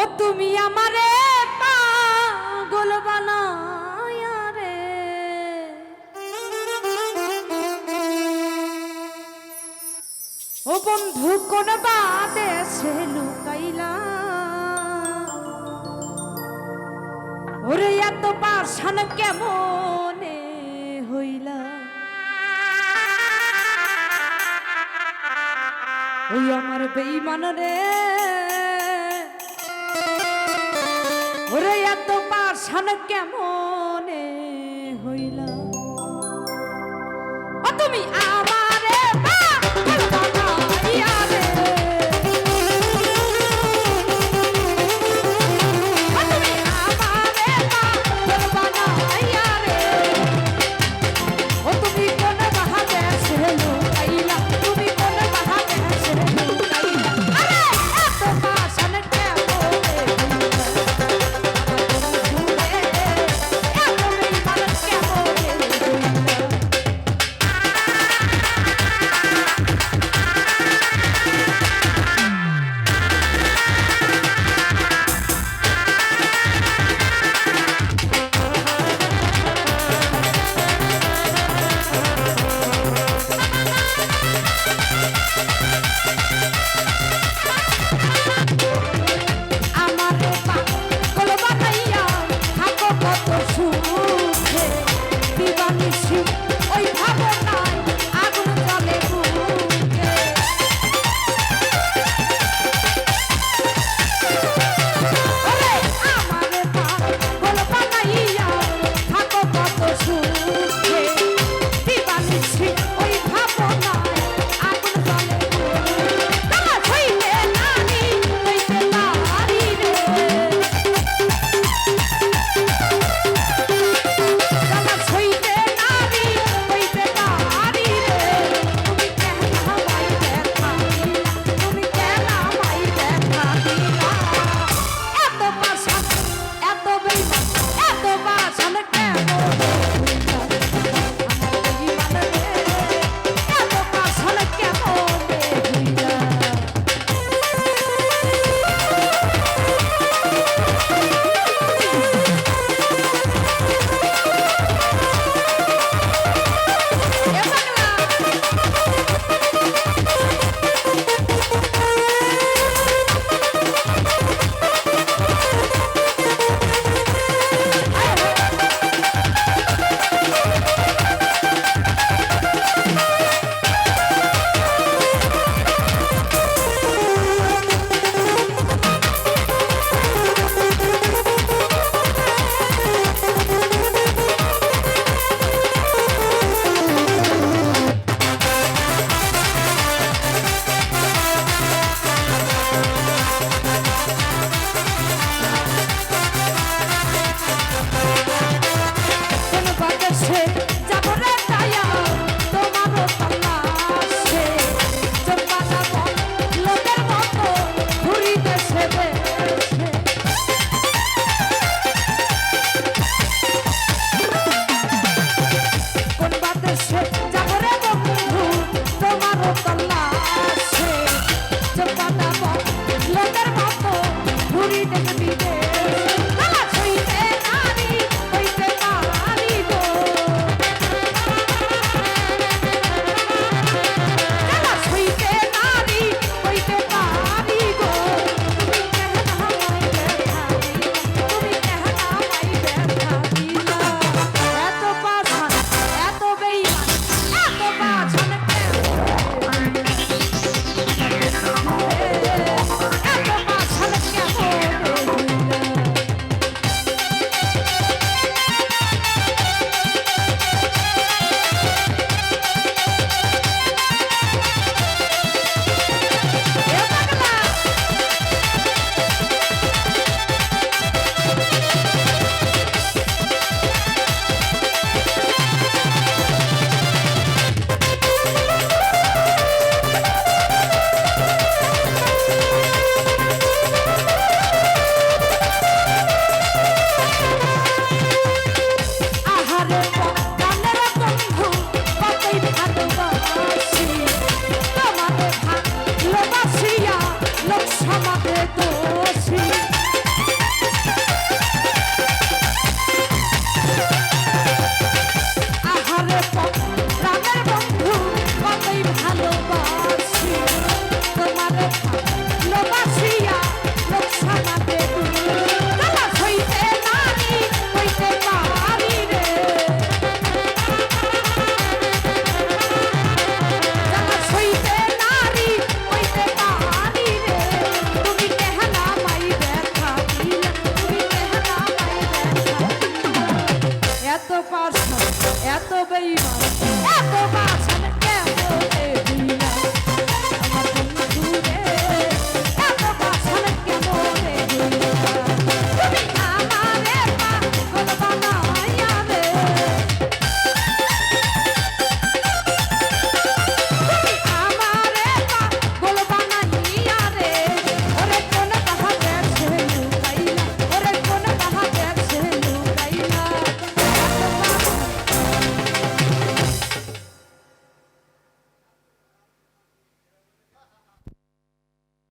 ও তুমি আমারে পাগল বানায়া রে। ও বন্ধু, কোন বাদেশে লুকাইলা। ওরে, এত পাশান কেমন হইলা? ওই আমার বেইমান রে। পাশান কেমন হইলা? তুমি